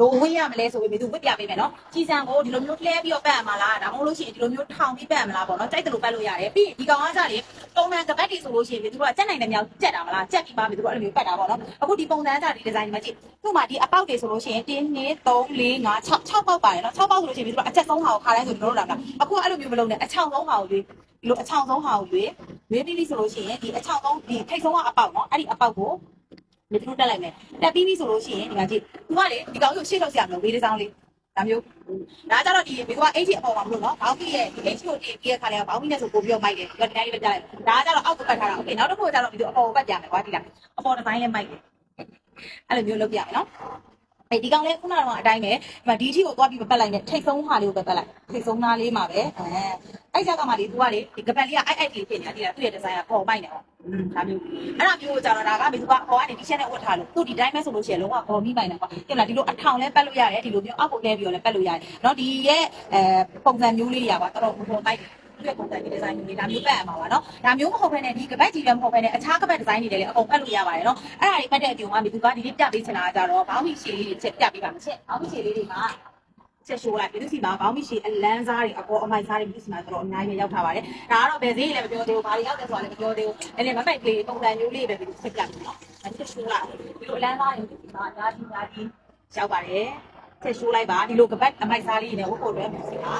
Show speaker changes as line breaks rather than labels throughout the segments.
ဒိုဝင်းရမလဲဆိုပြီးသူဝစ်ပြပေးမယ်နော်ကြီးစံကိုဒီလိုမျိုးလှဲပြီးတော့ပတ်ရမှာလားဒါမှမဟုတ်လို့ရှိရင်ဒီလိုမျိုးထောင်ပြီးပတ်ရမလားပေါ့နော်ကြိုက်တယ်လို့ပတ်လို့ရတယ်ပြီးရင်ဒီကောင်ကကြလေပုံမှန်ကပတ်တွေဆိုလို့ရှိရင်သူကကြက်နိုင်တဲ့မြောက်ကြက်တာမလားကြက်ပြီးမှပြီးသူကအဲ့လိုမျိုးပတ်တာပေါ့နော်အခုဒီပုံစံကြဒီဒီဇိုင်းမှာကြည့်သူ့မှာဒီအပေါက်တွေဆိုလို့ရှိရင်1 2 3 4 5 6 6ပေါက်ပါတယ်နော်6ပေါက်ဆိုလို့ရှိရင်သူကအချက်ဆုံးဟာကိုခါတိုင်းဆိုဒီလိုလုပ်တာမလားအခုကအဲ့လိုမျိုးမလုပ်နဲ့အချောင်ဆုံးဟာကိုရွေးဒီလိုအချောင်ဆုံးဟာကိုရွေးရွေးပြီးပြီဆိုလို့ရှိရင်ဒီအချောင်ဆုံးဒီထိတ်ဆုံးကအပေါက်နော်အဲ့ဒီအပေါက်ကိုဒီ လိုတက်လိုက်မယ်တက်ပြီးပြီဆိုလို့ရှိရင်ဒီမှာကြည့်သူကလေဒီကောင်ကိုရှေ့ထုတ်စရာမလိုဝေးတစ်စောင်းလေးဒါမျိုးဒါကြတော့ဒီမိကွာ H အပေါ်မှာမလို့နော်ဘောင်းပြီးရဲ့ဒီ H ကိုတည်ပြီးရခါလေးကဘောင်းပြီးနဲ့ဆိုပို့ပြီးတော့မိုက်တယ်ဒီကတိုင်းလေးပဲကြားလိုက်ဒါကကြတော့အောက်ကိုပတ်ထားတာโอเคနောက်တစ်ခုကကြတော့ဒီလိုအပေါ်ကိုပတ်ပြမယ်ကွာဒီလားအပေါ်တစ်ပိုင်းလေးမိုက်တယ်အဲ့လိုမျိုးလုပ်ပြမယ်နော်အဲ ဒီကောင်လေးခုနကတော့အတိုင်းပဲဒီမှာဒီအထိကိုသွားပြီးပတ်လိုက်နဲ့ထိတ်ဆုံးဟာလေးကိုပဲပတ်လိုက်ထိတ်ဆုံးသားလေးမှာပဲအဲအဲ့ကြောက်ကမှလေသူကလေဒီကပတ်လေးကအိုက်အိုက်လေးဖြစ်နေတာဒီလားသူ့ရဲ့ဒီဇိုင်းကပေါ်မိုက်နေအောင်อืมဒါမျိုးအဲ့ဒါမျိုးကိုကြတော့ဒါကမေသူကပေါ်ကနေဒီချက်နဲ့ဝတ်ထားလို့သူဒီတိုင်းပဲဆိုလို့ရှိရင်လုံးဝပေါ်မိပိုင်တယ်ကွာတင်လားဒီလိုအထောင်လဲပတ်လို့ရတယ်ဒီလိုမျိုးအောက်ကိုလဲပြီးတော့လဲပတ်လို့ရတယ်เนาะဒီရဲ့အဲပုံစံမျိုးလေးတွေကပါတော်တော်ပေါ်ပေါ်မိုက်သူ့ ရဲ့ပုံစံဒီ design တွေဒါမျိုးပတ်အမှာပါနော်ဒါမျိုးမဟုတ်ဘဲနဲ့ဒီကပတ်ကြီးလည်းမဟုတ်ဘဲနဲ့အခြားကပတ် design တွေလည်းအကုန်ပတ်လို့ရပါတယ်နော်အဲ့ဒါတွေပတ်တဲ့အပြုံကမိသူကဒီလေးပြပေးချင်တာကြတော့ဘောင်းမီရှည်လေးတွေချက်ပြပေးပါမချက်ဘောင်းမီရှည်လေးတွေမှာချက်ရှိုးလိုက်ပြည်သူစီမှာဘောင်းမီရှည်အလန်းစားတွေအပေါ်အမိုက်စားတွေပြည်သူစီမှာတော်တော်အများကြီးရောက်ထားပါတယ်ဒါကတော့ဘယ်ဈေးကြီးလည်းမပြောသေးဘူးဘာတွေရောက်တယ်ဆိုတာလည်းမပြောသေးဘူးနည်းနည်းမမိုက်ကလေးပုံစံမျိုးလေးပဲပြည်သူချက်ပြပေးနော်အဲ့ချက်ရှိုးလိုက်ဒီလိုအလန်းစားတွေပြည်သူစီမှာအများကြီးအများကြီးရောက်ပါတယ် ချက်ရှိုးလိုက်ပါဒီလိုကပတ်အမိုက်စားလေးနဲ့ဝတ်ဖို့အတွက်ပြည်သူစီမှာ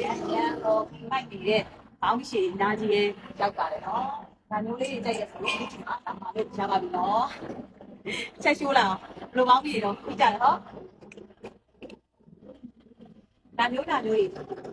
ရန်ရန်တော့မိုက်နေတဲ့ဘောင်းမီရှည်အများကြီးရောက်ပါတယ်နော်ဒါမျိုးလေးတွေကြိုက်ရဆိုလို့ဒီမှာတမလို့ရပါပြီနော်ချက်ရှိုးလာဘယ်လိုပေါင်းပြီတော့ပြကြတယ်နော် ဒါမျိုးဒါမျိုးတွေ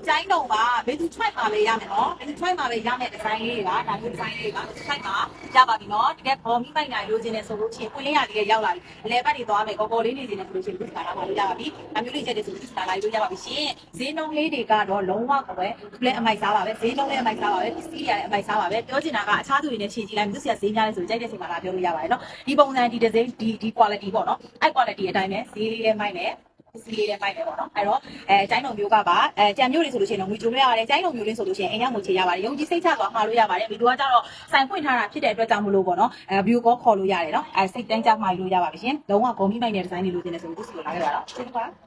ကျိုင်းတော့ပါဘယ်သူ try မှာပဲရမယ်နော်ဘယ်သူ try မှာပဲရမယ်ဒီဇိုင်းလေးတွေကဒါမျိုးဒီဇိုင်းလေးတွေက try မှာရပါပြီနော်တကယ်ဘော်မိမိုက်နိုင်လို့ခြင်းနဲ့ဆိုလို့ချင်းပွင့်လင်းရလေးရောက်လာပြီအလဲပတ်တွေသွားမယ်ကော်ကော်လေးနေခြင်းနဲ့ဆိုလို့ချင်းဒီကာလာမှာလို့ရပါပြီဒါမျိုးလေးချက်တဲ့ဆိုဒီကာလာလို့ရပါပြီရှင်ဈေးနှုန်းလေးတွေကတော့လုံးဝကိုပဲသူလည်းအမိုက်စားပါပဲဈေးနှုန်းလည်းအမိုက်စားပါပဲပစ္စည်းတွေလည်းအမိုက်စားပါပဲပြောချင်တာကအခြားသူတွေနဲ့ချိန်ကြည့်လိုက်မြုပ်ဆရာဈေးများလဲဆိုကြိုက်တဲ့ချိန်မှာလာပြောလို့ရပါတယ်နော်ဒီပုံစံဒီဒီဇိုင်းဒီဒီ quality ပေါ့နော်အဲ့ quality အတိုင်းပဲဈေးလေးလည်းမိုက်မယ် စီလေးလည်းမိုက်တယ်ပေါ့နော်အဲ့တော့အဲကျိုင်းတော်မျိုးကပါအဲကြံမျိုးတွေဆိုလို့ရှိရင်တော့ငွေကြိုလို့ရတယ်ကျိုင်းတော်မျိုးလေးဆိုလို့ရှိရင်အိမ်ရောက်ငွေချေရပါတယ်ယုံကြည်စိတ်ချစွာမှာလို့ရပါတယ်ဗီဒီယိုကကြတော့စိုင်ဖွင့်ထားတာဖြစ်တဲ့အတွက်ကြောင့်မလို့ပေါ့နော်အဲဗီဒီယိုကောခေါ်လို့ရတယ်နော်အဲစိတ်တိုင်းကြမှာလို့ရပါပြီရှင်လုံးဝဂုံမိမိုက်တဲ့ဒီဇိုင်းလေးလိုချင်တယ်ဆိုလို့သူစီကိုလာခဲ့ပါတော့ကျေးဇူးပါ